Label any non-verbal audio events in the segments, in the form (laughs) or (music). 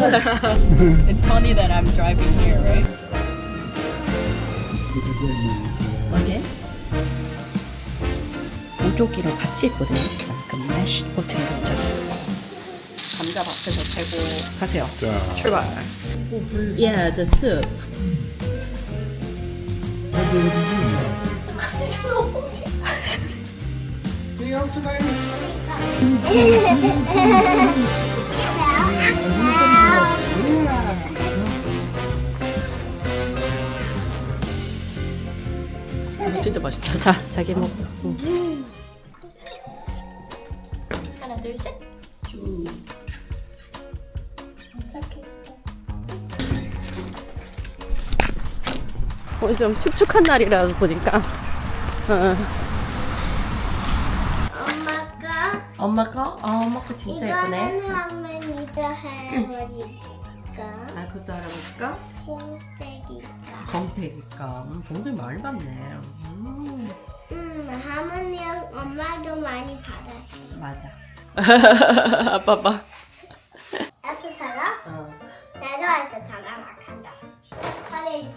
It's funny that I'm driving here, right? 이게 오조기랑 같이 있거든요. 그 매쉬 포테이토. 감자 밭에서 재고 가세요. 자, 출발. Yeah, the soup. 진짜 맛있다. 자, 자기 먹. 응. 하나 둘 셋. 오늘 좀 축축한 날이라 보니까. 어. 엄마가 엄마 거? 아, 엄마 거 진짜 예쁘네. 이거는 할머니도 할아버지 가 아, 그것도 알아볼까? 흰색이가. 검색일까? 음, 돈들 많이 받네. 음, 음 할머니랑 엄마도 많이 받았어. 맞아. (laughs) 아빠 봐. 에스 살아? 어. 나도 에스 살아 막 한다. 빨리.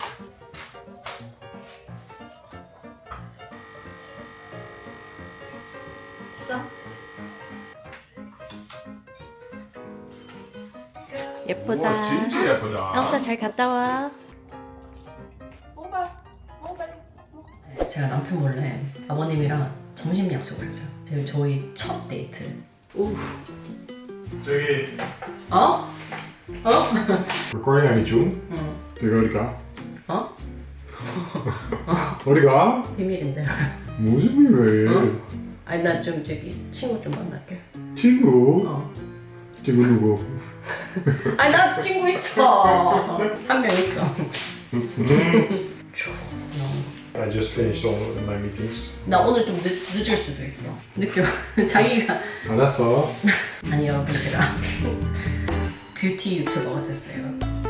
예쁘다. 와, 진짜 예쁘다. 영사 잘 갔다 와. 제가 남편 몰래 아버님이랑 점심 약속을 했어요. 제- 저희 첫 데이트. 우. 저기 어? 어? recording 하기 중. 응. 저기 어디 가? 어? 어디 가? 비밀인데. 무슨 일이래? 어? 아니 나 좀 저기 친구 좀 만날게. 친구? 어. 친구 누구? 아니 나도 친구 있어. 한 명 있어. 쭉. I just finished all of my meetings. 나 오늘 좀 늦, 늦을 수도 있어. 느껴. (laughs) 자기가 알았어. 아니 여러분 제가 뷰티 유튜버가 됐어요.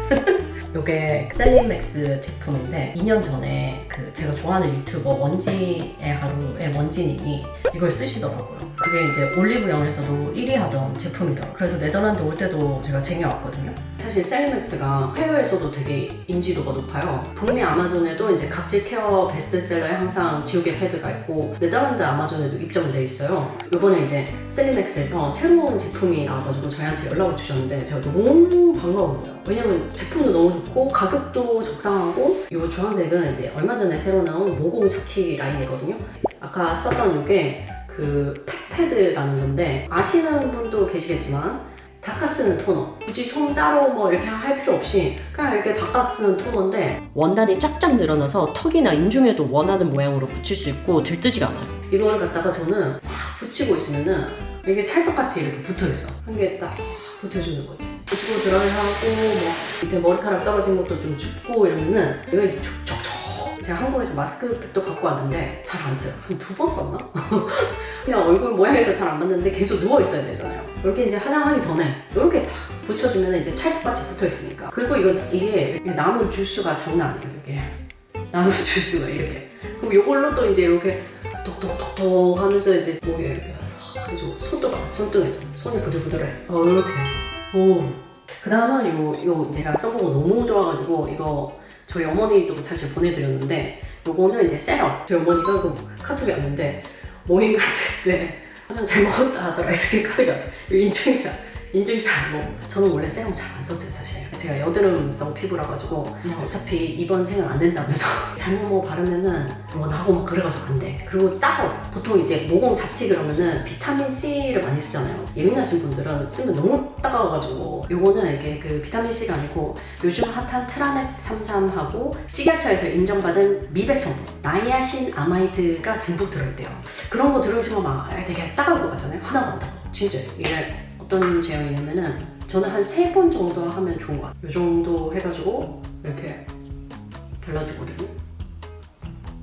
(laughs) 요게 셀리맥스 제품인데 2년 전에 그 제가 좋아하는 유튜버 원지의 하루의 원지님이 이걸 쓰시더라고요. 그게 이제 올리브영에서도 1위 하던 제품이더라고요. 그래서 네덜란드 올 때도 제가 쟁여왔거든요. 사실 셀리맥스가 해외에서도 되게 인지도가 높아요. 북미 아마존에도 이제 각질 케어 베스트셀러에 항상 지우개 패드가 있고 네덜란드 아마존에도 입점돼 있어요. 이번에 이제 셀리맥스에서 새로운 제품이 나와가지고 저희한테 연락을 주셨는데 제가 너무 반가운 거예요. 왜냐면 제품도 너무 좋고 가격도 적당하고 이 주황색은 이제 얼마 전에 새로 나온 모공 잡티 라인이거든요. 아까 썼던 이게 그 팩패드라는 건데 아시는 분도 계시겠지만 닦아 쓰는 토너. 굳이 손 따로 뭐 이렇게 할 필요 없이 그냥 이렇게 닦아 쓰는 토너인데 원단이 쫙쫙 늘어나서 턱이나 인중에도 원하는 모양으로 붙일 수 있고 들뜨지가 않아요. 이걸 갖다가 저는 딱 붙이고 있으면은 이게 찰떡같이 이렇게 붙어 있어. 한 개 딱 붙여주는 거지. 붙이고 드라이하고 뭐 밑에 머리카락 떨어진 것도 좀 줍고 이러면은 여기 이제 촉촉촉. 제가 한국에서 마스크팩도 갖고 왔는데 잘 안 써요. 한 두 번 썼나? (laughs) 그냥 얼굴 모양이 잘안 맞는데 계속 누워 있어야 되잖아요. 이렇게 이제 화장하기 전에 이렇게 딱 붙여주면 이제 찰떡같이 붙어 있으니까. 그리고 이건 이게 남은 주스가 장난 아니에요. 이게 남은 (laughs) 주스가 이렇게. 그럼 이걸로 또 이제 이렇게 톡톡톡톡 하면서 이제 목에 이렇게 해서 손도 봐. 손등에도 손이 부들부들해. 어 이렇게. 오. 그 다음은 요, 요 제가 써보고 너무 좋아가지고 이거 저희 어머니도 사실 보내드렸는데 요거는 이제 세럼. 저희 어머니가 그 카톡이 왔는데 모임 갔는데 화장 잘 먹었다 하더라 이렇게 카톡이 왔어요. 요 인증샷. 인증샷 뭐 저는 원래 세럼 잘 안 썼어요 사실. 제가 여드름성 피부라 가지고 그냥 어차피 이번 생은 안 된다면서 (laughs) 잘못 뭐 바르면은 뭐 나고 막 그래가지고 안돼. 그리고 따가워 보통 이제 모공 잡티 그러면은 비타민 C를 많이 쓰잖아요. 예민하신 분들은 쓰면 너무 따가워가지고 요거는 이게 그 비타민 C가 아니고 요즘 핫한 트라넥 33하고 식약처에서 인정받은 미백 성분 나이아신 아마이드가 듬뿍 들어있대요. 그런 거 들어있으면 막 아, 되게 따가울 것 같잖아요. 하나도 안 따가워. 진짜 이게 어떤 제형이냐면은 저는 한 세 번 정도 하면 좋은 것 같아요. 이 정도 해가지고 이렇게 발라주거든요.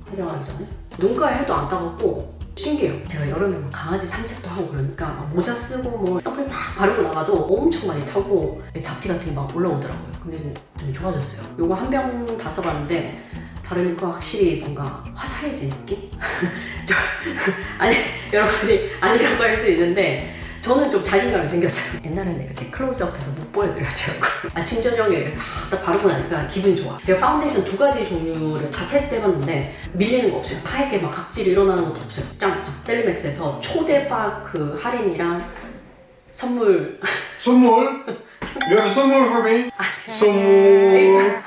화장하기 전에. 눈가에 해도 안 따갑고 신기해요. 제가 여름에 막 강아지 산책도 하고 그러니까 막 모자 쓰고 뭐 선크림 막 바르고 나가도 엄청 많이 타고 잡티 같은 게 막 올라오더라고요. 근데 좀 좋아졌어요. 요거 한 병 다 써봤는데 바르니까 확실히 뭔가 화사해진 느낌? (laughs) 저, 아니 여러분이 아니라고 할 수 있는데 저는 좀 자신감이 생겼어요. 옛날에는 이렇게 클로즈업해서 못 보여드렸더라고요. 아침 저녁에 이렇게 아, 딱 바르고 나니까 기분이 좋아. 제가 파운데이션 두 가지 종류를 다 테스트해봤는데 밀리는 거 없어요. 하얗게 막 각질이 일어나는 것도 없어요. 짱짱. 젤리맥스에서 초대박 그 할인이랑 선물 선물. (laughs) You have a 선물 for me? 선물.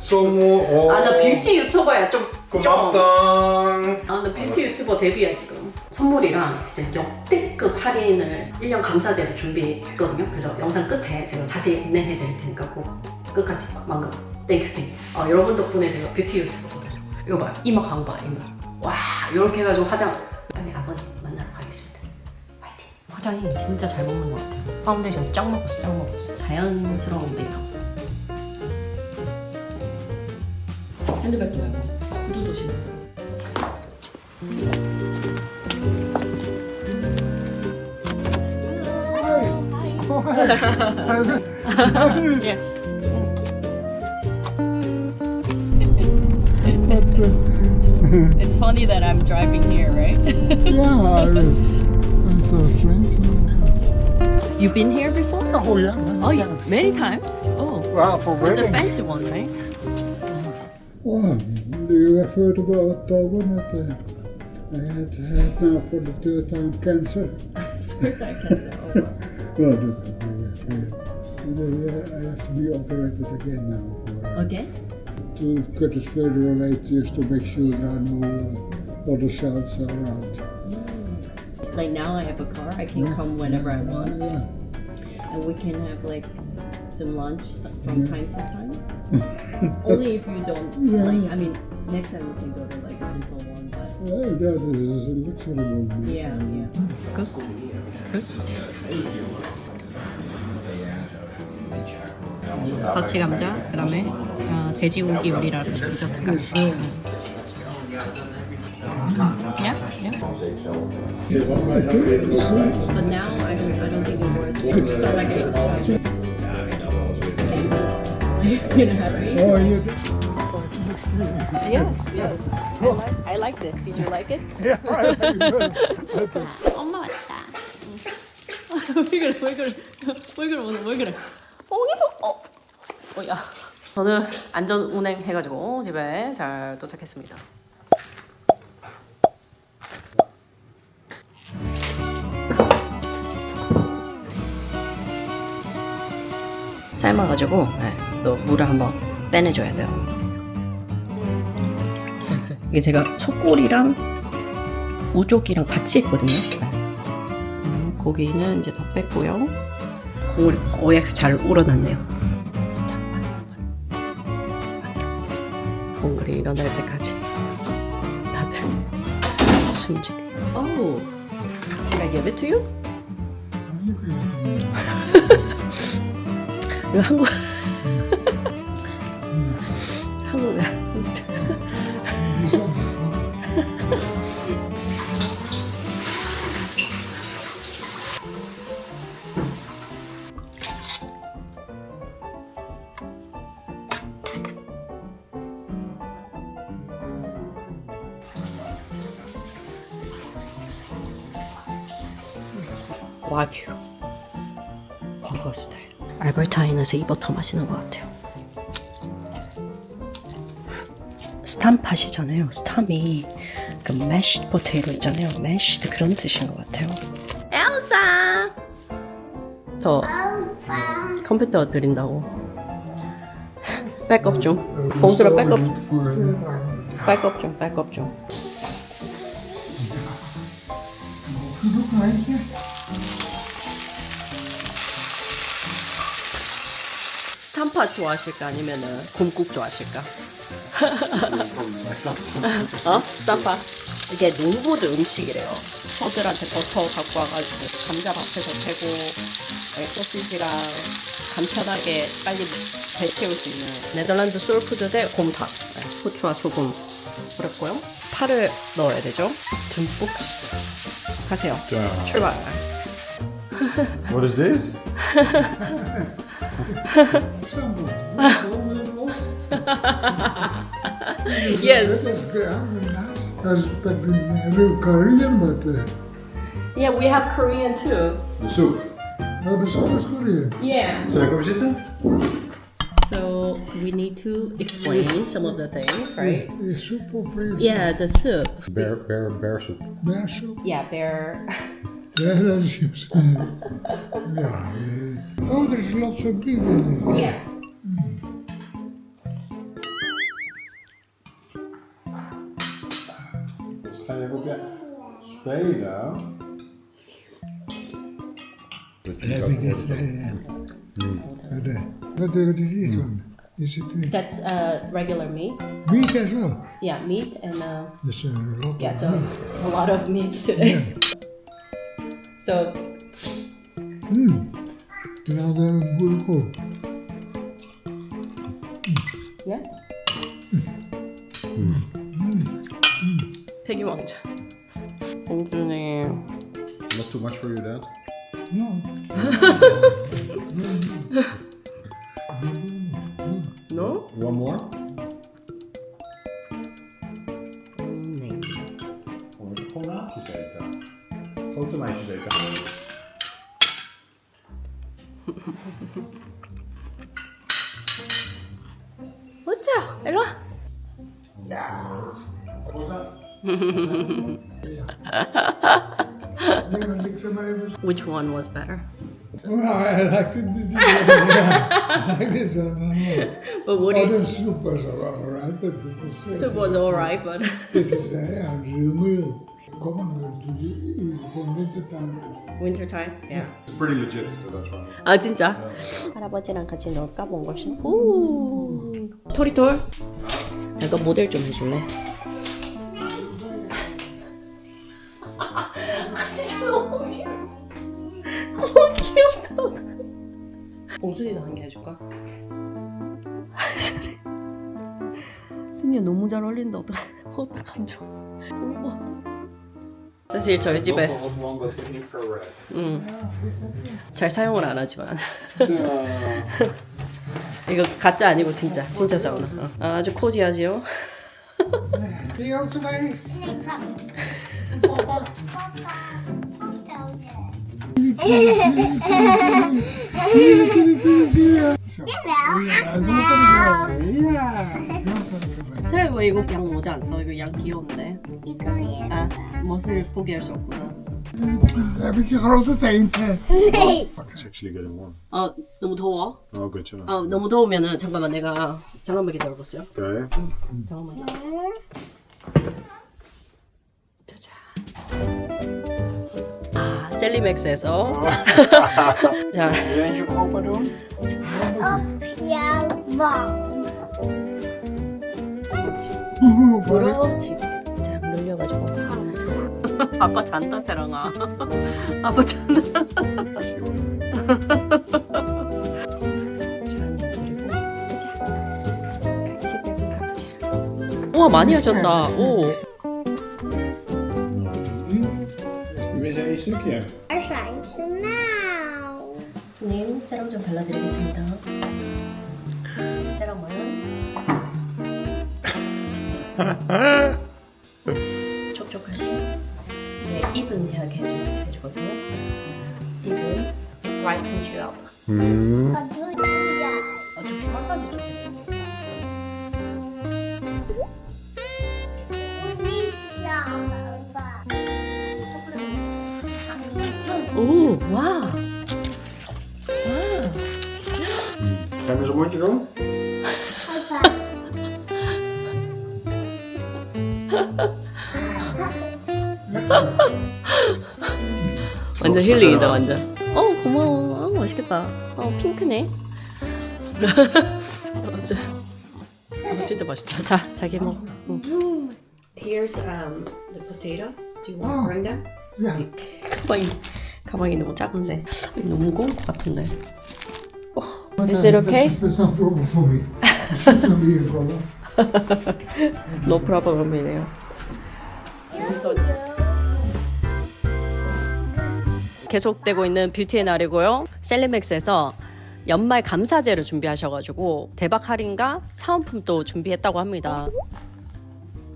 선물. 어. 아나 뷰티 유튜버야 좀 고맙다. 아, 나 뷰티 유튜버 데뷔야 지금. 선물이랑 진짜 역대급 할인을 1년 감사제로 준비했거든요. 그래서 영상 끝에 제가 자세히 안내해 드릴 테니까 꼭 끝까지 망금. 땡큐 땡큐. 아, 여러분 덕분에 제가 뷰티 유튜버거든요. 이거 봐요. 이막 강봐 이막. 와, 이렇게 해가지고 화장. 빨리 아버님 만나러 가겠습니다. 화이팅. 화장이 진짜 잘 먹는 것 같아요. 파운데이션 짱 먹었어, 짱 먹었어. 자연스러운 메이크업. 핸드백도 메고 구두도 신었어요. (laughs) It's funny that I'm driving here, right? (laughs) Yeah, I, I saw friends. You've been here before? Oh yeah. many Oh, yeah, times. many times. Oh, Well, for it's a fancy one, right? Oh, you have heard about that one that uh, I had had now for the third time cancer. cancer. (laughs) Well, that, uh, uh, I have to be operated again now for, uh, Again? to cut it further away just to make sure there are no uh, other cells around. Like now I have a car, I can come whenever I want, Yeah. and we can have like some lunch from Yeah. time to time. (laughs) Only if you don't Yeah. like. I mean, next time we can go to like a simple one, but Well, that is a luxury one. yeah, yeah. Good. Good. 더치 감자, 그다음에 어, 돼지고기 요리라는 디저트까지. Yeah, yeah. But now I don't, I don't think it's worth it. Start like it. You're happy? Oh, you Yes, yes. I, like, I liked it. Did you like it? Yeah, right. 엄마 왔다. 왜 그래, 왜 그래, 왜 그래, 오늘 왜 그래? 어, 이거, 어. 저는 안전 운행 해가지고 집에 잘 도착했습니다. 삶아가지고 네, 또 물을 한번 빼내줘야 돼요. 이게 제가 속골이랑 우족이랑 같이 했거든요. 네. 음, 고기는 이제 다 뺐고요. 국물이 오래 잘 우러났네요. 공글이 일어날 때까지 다들 숨지게. Oh, can I give it to you? (laughs) 이거 한국 한국 버거 스타일. 알버타인에서 이 버터 마시는 것 같아요. 스탐팟이잖아요. 스탐이 그 매쉬드 포테이로 있잖아요. 매쉬드 그런 뜻인 것 같아요. 엘사! 저 컴퓨터 드린다고. 백업 좀 봉수라 백업. 백업 좀 백업 좀 스탐팟 좋아하실까 아니면은 곰국 좋아하실까? (laughs) 어? 스탐팟 이게 농부드 음식이래요. 서들한테 버터 갖고 와가지고 감자밭에서 캐고 네, 소시지랑 간편하게 빨리 배 채울 수 있는 네덜란드 소울푸드 대 곰탕 네, 후추와 소금 뿌렸고요. 파를 넣어야 되죠. 듬뿍 하세요. 자, 출발. What is this? (laughs) (laughs) Yes. That's nice. That's but real Korean, but uh, Yeah, we have Korean too. De soep. Ja, de soep is Korean. Yeah. Zal ik komen zitten? So we need to explain some of the things, right? Is soep of is Yeah, the soup. Bear, bear, bear soep. Beersoep? Yeah, bear. Hele. Ja. Oh, er is lots op die willen. Ja. Ga je ook spelen? Heb ik dat. Wat is dit? Is it? Uh, That's uh, regular meat. Meat as well. Yeah, meat and. Uh, a lot. Yeah, so a lot of meat today. Yeah. (laughs) So Hmm. Nou, dan een goede kool. yeah. 되게 왕자. 공주님. Not too much for you, dad? Nou, No? One more? 일로 와. nee, ik zeg maar even. Which one was better? Nou, I like the, the, yeah, I like this (laughs) one. no. But what Oh, do you, the soup was alright, but it was. uh, soup was alright, but (laughs) This is uh, yeah, real meal. Come on, we'll do the- eat it in winter time. winter time. Yeah. Pretty legit, so that's why. 아 진짜? 할아버지랑 같이 놀까 뭔가 싶. 오. 토리톨. 잠깐 모델 좀 해줄래? 너무 귀여워. 너무 귀엽다. 봉순이도 한 개 해줄까? 순이야 너무 잘 어울린다. 어떡 어떡하죠? 사실 저희 집에 one with infrared. 음, 잘 사용을 안 하지만 이거 가짜 아니고 진짜 진짜 사우나 어. 아, 아주 코지하지요 erbij. 세라 왜 이거 양 모자 안 써? 이거 양 귀여운데 이거예요. 아 멋을 포기할 수 없구나 Je grote teen? 네. It's actually getting warm. 아 너무 더워? Oh, good to know. 아 너무 더우면은 잠깐만 내가 잠깐만 기다려보세요 Okay. 잠깐만 짜잔 아 셀리맥스에서 자 Wil je eentje op opa doen? Op jouw wang. 그렇지. 자, 늘려가지고. 아빠 잔다, 세랑아. (laughs) 아빠 잔다. 우와, 많이 하셨다. 오. Waar zijn ze nou? 손님, 세럼 좀 발라드리겠습니다. 세럼은 (laughs) 촉촉하게 네, 이분하게 해주, 해주거든요. 이분 it brightens you up. Wat doe je? 어, 좀 마사지 좀 slapen. 오, 와. 와. Eens een rondje 완전 힐링이다 완전 어 고마워 아, 맛있겠다 어 핑크네 진짜 어, 진짜 맛있다 자 자기 먹어 응. Here's um, the potato Do you want to bring that? Ja. 가방이 가방이 너무 작은데 너무 무거울 것 같은데 Is it okay? Is no problem for me. It should not be a problem. No problem이래요 계속되고 있는 뷰티의 날이고요. 셀리맥스에서 연말 감사제를 준비하셔가지고 대박 할인과 사은품도 준비했다고 합니다.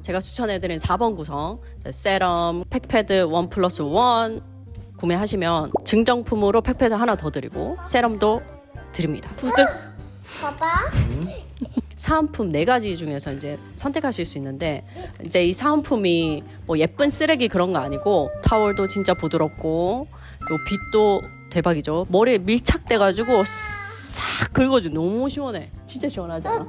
제가 추천해드린 4번 구성 세럼, 팩패드 1 플러스 1, 구매하시면 증정품으로 팩패드 하나 더 드리고 세럼도 드립니다. 봐봐. 사은품 네 가지 중에서 이제 선택하실 수 있는데 이제 이 사은품이 뭐 예쁜 쓰레기 그런 거 아니고 타월도 진짜 부드럽고 요 빛도 대박이죠. 머리에 밀착돼가지고 싹 긁어줘. 너무 시원해. 진짜 시원하잖아.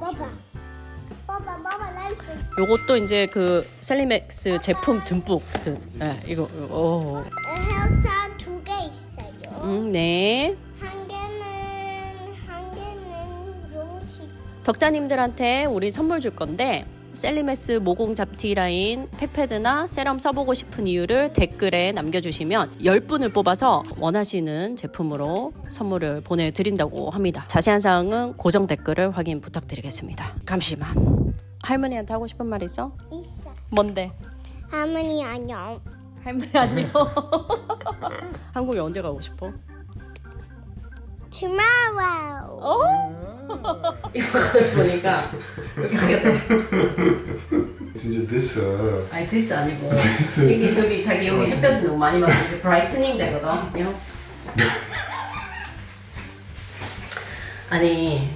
요것도 이제 그 셀리맥스 제품 듬뿍 든 예, 이거 오. 헬스한 두개 있어요. 음, 네. 한 개는 한 개는 용식. 덕자님들한테 우리 선물 줄 건데 셀리메스 모공 잡티 라인 팩패드나 세럼 써보고 싶은 이유를 댓글에 남겨주시면 10분을 뽑아서 원하시는 제품으로 선물을 보내드린다고 합니다. 자세한 사항은 고정 댓글을 확인 부탁드리겠습니다. 감시만. 할머니한테 하고 싶은 말 있어? 있어. 뭔데? 할머니 안녕. 할머니 안녕. (laughs) 한국에 언제 가고 싶어? Tomorrow. 이거 보니까 여기 하겠다. 진짜 됐어. 아니 디스 아니고 디스. 이게 여기 자기 여기 햇볕이 너무 많이 맞고 이게 브라이트닝 되거든. 아니